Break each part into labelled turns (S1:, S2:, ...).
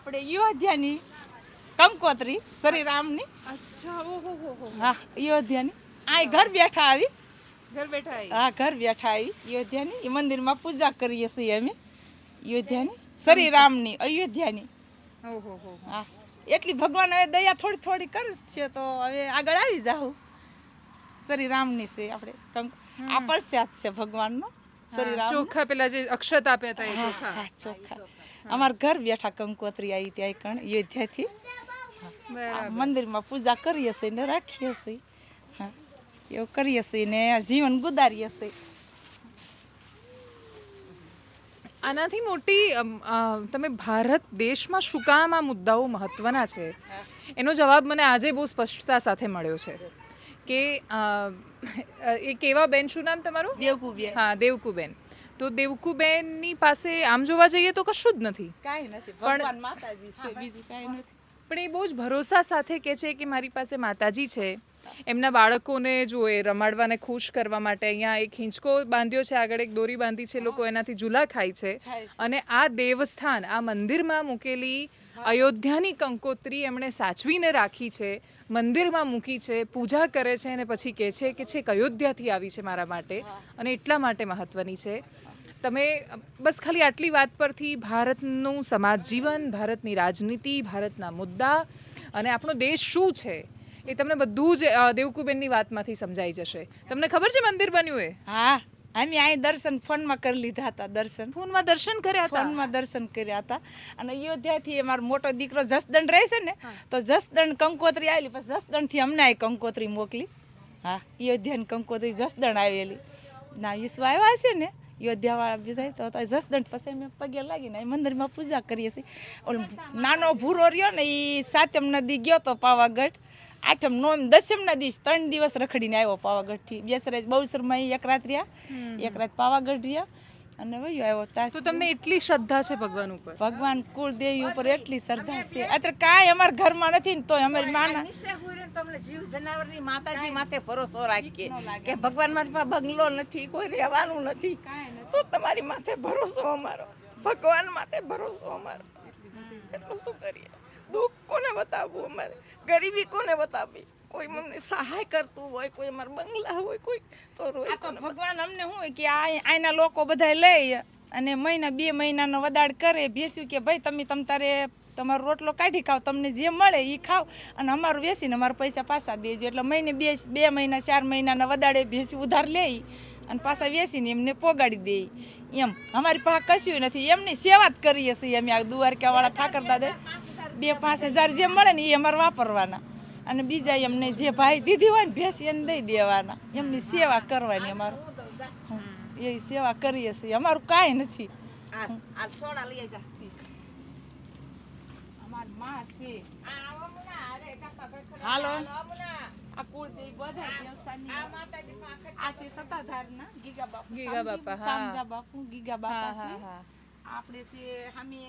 S1: આપણે અયોધ્યાની કંકોત્રી શ્રી રામની
S2: અચ્છા ઓહો હો હો
S1: હા. અયોધ્યાની. આ ઘર બેઠા આવી.
S2: ઘર બેઠા આવી.
S1: હા ઘર બેઠા આવી. અયોધ્યાની. એ મંદિરમાં પૂજા કરીએ છીએ અમે. અયોધ્યાની. શ્રી રામની અયોધ્યાની.
S2: ઓહો હો
S1: હા એટલી ભગવાન હવે દયા થોડી થોડી કરે છે તો હવે આગળ આવી જાઉં શ્રી રામની છે આપણે કંક આ પ્રસાદ છે ભગવાનનો. શ્રી રામ
S2: ચોખા પેલા જે અક્ષત આપ્યા હતા એ ચોખા.
S1: ચોખા. અમાર ઘર બેઠા કંકોત્રી આવી ત્યાં કણ યોધ્યાથી મંદિરમાં પૂજા કરીએ છીએ ને રાખીએ છીએ. હા એવું કરીએ છીએ ને જીવન ગુજારીએ છીએ.
S2: આનાથી મોટી તમે ભારત દેશમાં શું કામ આ મુદ્દાઓ મહત્વના છે? એનો જવાબ મને આજે બહુ સ્પષ્ટતા સાથે મળ્યો છે કે એ કેવા બેન શું નામ તમારું?
S1: દેવકુબેન.
S2: હા દેવકુબેન. તો દેવકુબેનની પાસે આમ જોવા જઈએ તો કશું જ નથી.
S1: કાંઈ નથી. ભગવાન માતાજી છે બીજું કાંઈ નથી.
S2: પણ એ બહુ જ ભરોસા સાથે કહે છે કે મારી પાસે માતાજી છે. એમના બાળકોને જો એ રમાડવાને ખુશ કરવા માટે અહીંયા એક હિંચકો બાંધ્યો છે આગળ એક દોરી બાંધી છે લોકો એનાથી ઝૂલા ખાય છે.
S1: ખાય છે.
S2: અને આ દેવસ્થાન આ મંદિરમાં મૂકેલી અયોધ્યાની કંકોત્રી એમણે સાચવીને રાખી છે મંદિરમાં મૂકી છે પૂજા કરે છે અને પછી કહે છે કે છેક અયોધ્યાથી આવી છે મારા માટે અને એટલા માટે મહત્ત્વની છે. તમે બસ ખાલી આટલી વાત પરથી ભારતનું સમાજ જીવન ભારતની રાજનીતિ ભારતના મુદ્દા અને આપણો દેશ શું છે એ તમને બધું જ દેવકુબેનની વાતમાંથી સમજાઈ જશે. તમને ખબર છે મંદિર બન્યું એ?
S1: હા અમે અહીં દર્શન ફોનમાં કરી લીધા હતા દર્શન.
S2: ફોનમાં દર્શન કર્યા હતા?
S1: ફોનમાં દર્શન કર્યા હતા. અને અયોધ્યાથી અમારો મોટો દીકરો જસદણ રહે છે ને તો જસદણ કંકોત્રી આવેલી પછી જસદણથી અમને આ કંકોત્રી મોકલી. હા અયોધ્યાની કંકોત્રી જસદણ આવેલી. ના વિશ્વ આવ્યા છે ને અયોધ્યાવાળા બધા તો તો જસદણ પછી અમે પગે લાગીને એ મંદિરમાં પૂજા કરીએ છીએ. ઓલો નાનો ભૂરો રહ્યો ને એ સાતમ નદી ગયો તો પાવાગઢ. આઠમ નોમ દસમ ના દિવસ ત્રણ દિવસ રખડીને આવ્યો પાવાગઢથી. બેસરાજ બહુસરમાં એક રાત રહ્યા. એક રાત પાવાગઢ રહ્યા. અને વયો આવ્યો તાસ
S2: તો તમને એટલી શ્રદ્ધા છે ભગવાન ઉપર?
S1: ભગવાન કુળદેવી ઉપર એટલી શ્રદ્ધા છે. અત્યારે કાંઈ અમારા ઘરમાં નથી ને તોય અમારી માના
S3: તમને જીવ જનાવરની માતાજી માથે ભરોસો રાખીએ કે ભગવાન મારી બંગલો નથી કોઈ રહેવાનું નથી. તો તમારી માથે ભરોસો અમારો. ભગવાન માથે ભરોસો અમારો. એટલું શું કરીએ? દુઃખ કોને બતાવવું અમારે? ગરીબી કોને બતાવવી? કોઈ અમને સહાય કરતું હોય કોઈ અમારા બંગલા હોય કોઈ તો રોય
S1: તો ભગવાન અમને શું કે આ આના લોકો બધા લઈ અને મહિના બે મહિનાનો વદાડ કરે બેસ્યું કે ભાઈ તમે તમ તારે તમારો રોટલો કાઢી ખાઓ તમને જે મળે એ ખાઓ અને અમારું વેચીને અમારા પૈસા પાછા દેજો. એટલે મહિને બે બે મહિના ચાર મહિનાના વદાડે ભેંસું ઉધાર લે અને પાછા વેચીને એમને પોગાડી દે. એમ. અમારી પાસે કશું નથી. એમની સેવા જ કરીએ છીએ અમે આ દ્વારકાવાળા ઠાકર દાદા. બે પાંચ હજાર જે મળે ને એ અમારે વાપરવાના. અને બીજા એમને જે ભાઈ દીધી હોય ને ભેંસ એને દઈ દેવાના. એમની સેવા કરવાની અમારું. એ સેવા કરીએ છીએ. અમારું કાંઈ નથી.
S3: આ આ સોડા લઈ જા.
S1: અમારી માં છે. હાલો. બધા આ ગીગા
S2: ગીગા બાપા, હા.
S1: બાપુ ગીગા બાપા છે.
S2: હા.
S1: આપણે છે અમે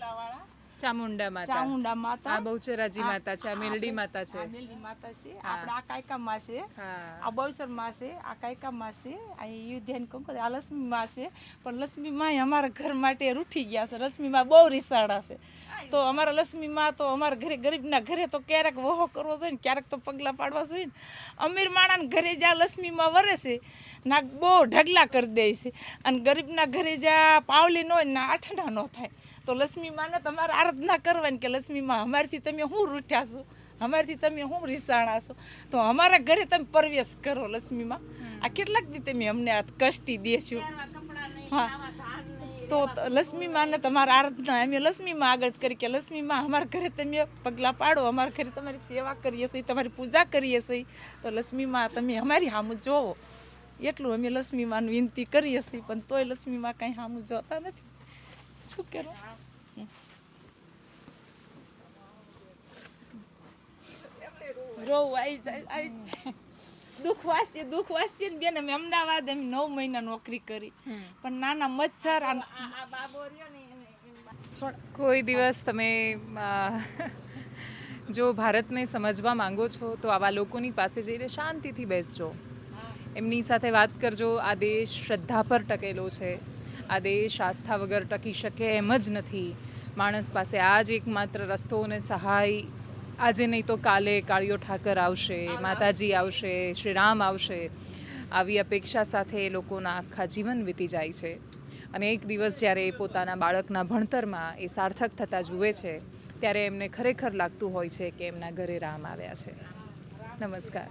S1: વાળા
S2: ચામુંડા માતા.
S1: ચામુંડા માતા.
S2: આ બહુચરાજી માતા છે આ મેલડી માતા છે.
S1: મેલડી માતા છે. આપણે આ કાયકામાં છે.
S2: આ
S1: આ બવસરમાં છે આ કાયકામાં છે આ યુધ્યાન કંકોત્રી આ લક્ષ્મીમાં છે. પણ લક્ષ્મી માં અમારા ઘર માટે રૂઠી ગયા છે. લક્ષ્મીમાં બહુ રિસાડા છે. તો અમારા લક્ષ્મી માં તો અમારા ઘરે ગરીબના ઘરે તો ક્યારેક વહો કરવો જોઈએ ને ક્યારેક તો પગલાં પાડવા જોઈએ ને. અમીર માણાના ઘરે જ્યાં લક્ષ્મીમાં વરે છે. ના બહુ ઢગલા કરી દે છે. અને ગરીબના ઘરે જ્યાં પાવલી ન હોય ને આઠડા ન થાય. તો લક્ષ્મી માને તમારે આરાધના કરવાની કે લક્ષ્મીમાં અમારથી તમે શું રૂઠ્યા છો? અમારથી તમે શું રીસાણા છો? તો અમારા ઘરે તમે પ્રવેશ કરો લક્ષ્મીમાં. આ કેટલાક દી તમે અમને આ કષ્ટી દેશો. હા. તો લક્ષ્મીમાને તમારા આરાધના, અમે લક્ષ્મીમાં આગળ કરી કે લક્ષ્મીમાં અમારા ઘરે તમે પગલાં પાડો, અમારા ઘરે તમારી સેવા કરીએ છીએ, તમારી પૂજા કરીએ છીએ. તો લક્ષ્મીમાં તમે અમારી સામું જોવો. એટલું અમે લક્ષ્મીમાં વિનંતી કરીએ છીએ, પણ તોય લક્ષ્મીમાં કાંઈ સામું જોતા નથી. શું કરો રોવું આવી જાય આવી જાય. દુઃખ વાસીએ દુઃખ ને બેન અમે અમદાવાદ એમ નવ મહિના નોકરી કરી. પણ નાના મચ્છર આ
S3: આ બાબો રહ્યો ને
S2: કોઈ દિવસ તમે જો ભારતને સમજવા માંગો છો તો આવા લોકોની પાસે જઈને શાંતિથી બેસજો. એમની સાથે વાત કરજો આ દેશ શ્રદ્ધા પર ટકેલો છે. આ દેશ આસ્થા વગર ટકી શકે એમ જ નથી. માણસ પાસે આ જ એકમાત્ર રસ્તો અને સહાય આજે નહીં તો કાલે કાળિયો ઠાકર આવશે, માતાજી આવશે શ્રી રામ આવશે. આવી અપેક્ષા સાથે એ લોકોના આખા જીવન વીતી જાય છે. અને એક દિવસ જ્યારે એ પોતાના બાળકના ભણતરમાં એ સાર્થક થતાં જુએ છે, ત્યારે એમને ખરેખર લાગતું હોય છે કે એમના ઘરે રામ આવ્યા છે. નમસ્કાર.